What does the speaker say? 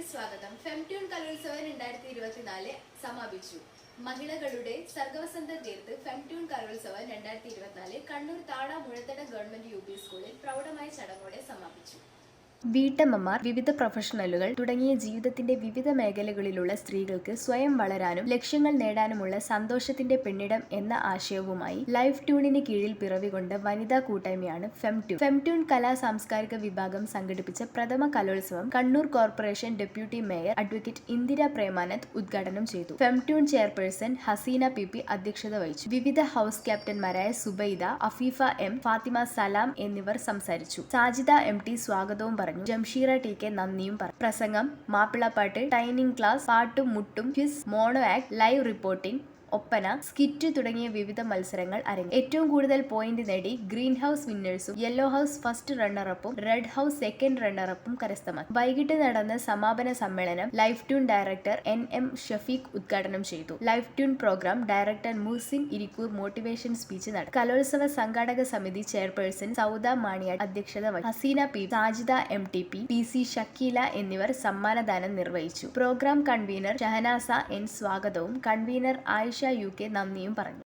വാർത്തയിലേക്ക് സ്വാഗതം. ഫെംട്യൂൺ കലോത്സവം രണ്ടായിരത്തി ഇരുപത്തിനാല് സമാപിച്ചു. മഹിളകളുടെ സർഗവസന്ത തീർത്ത് ഫെംട്യൂൺ കലോത്സവം രണ്ടായിരത്തി ഇരുപത്തിനാല് കണ്ണൂർ താഴ മുഴത്തട ഗവൺമെന്റ് യു പി സ്കൂളിൽ പ്രൗഢമായ ചടങ്ങോടെ സമാപിച്ചു വീട്ടമ്മമാർ വിവിധ പ്രൊഫഷണലുകൾ തുടങ്ങിയ ജീവിതത്തിന്റെ വിവിധ മേഖലകളിലുള്ള സ്ത്രീകൾക്ക് സ്വയം വളരാനും ലക്ഷ്യങ്ങൾ നേടാനുമുള്ള സന്തോഷത്തിന്റെ പെണ്ണിടം എന്ന ആശയവുമായി ലൈഫ് ട്യൂണിന് കീഴിൽ പിറവികൊണ്ട് വനിതാ കൂട്ടായ്മയാണ് ഫെംട്യൂൺ ഫെംട്യൂൺ കലാ സാംസ്കാരിക വിഭാഗം സംഘടിപ്പിച്ച പ്രഥമ കലോത്സവം Kannur corporation deputy mayor advocate Indira Premanand ഉദ്ഘാടനം ചെയ്തു. ഫെംട്യൂൺ ചെയർപേഴ്സൺ ഹസീന പി പി അധ്യക്ഷത വഹിച്ചു. വിവിധ ഹൗസ് ക്യാപ്റ്റന്മാരായ സുബൈദ അഫീഫ എം ഫാത്തിമ സലാം എന്നിവർ സംസാരിച്ചു. സാജിദ എം ടി സ്വാഗതവും പറഞ്ഞു. ജംഷീറ ടി കെ നന്ദിയും പറഞ്ഞു. പ്രസംഗം മാപ്പിളപ്പാട്ട് ടൈനിങ് ക്ലാസ് പാട്ടും മുട്ടും quiz mono act live reporting Oppana skit തുടങ്ങിയ വിവിധ മത്സരങ്ങൾ അരങ്ങി ഏറ്റവും കൂടുതൽ പോയിന്റ് നേടി ഗ്രീൻ ഹൗസ് വിന്നേഴ്സും യെല്ലോ ഹൗസ് ഫസ്റ്റ് റണ്ണറപ്പും റെഡ് ഹൗസ് സെക്കൻഡ് റണ്ണറപ്പും കരസ്ഥമാക്കി. വൈകിട്ട് നടന്ന സമാപന സമ്മേളനം life tune director N M Shafeeq ഉദ്ഘാടനം ചെയ്തു. Life tune programme director Muhasin Irikkur motivation speech നടത്തി. കലോത്സവ സംഘാടക സമിതി ചെയർപേഴ്സൺ സൗദ മാണിയ അധ്യക്ഷത വഹിച്ചു. Haseena P Sajida M T P P C Shakeela എന്നിവർ സമ്മാനദാനം നിർവഹിച്ചു. പ്രോഗ്രാം കൺവീനർ ഷഹനാസ എൻ സ്വാഗതവും കൺവീനർ ആയിഷ യു കെ നന്ദിയും പറഞ്ഞു.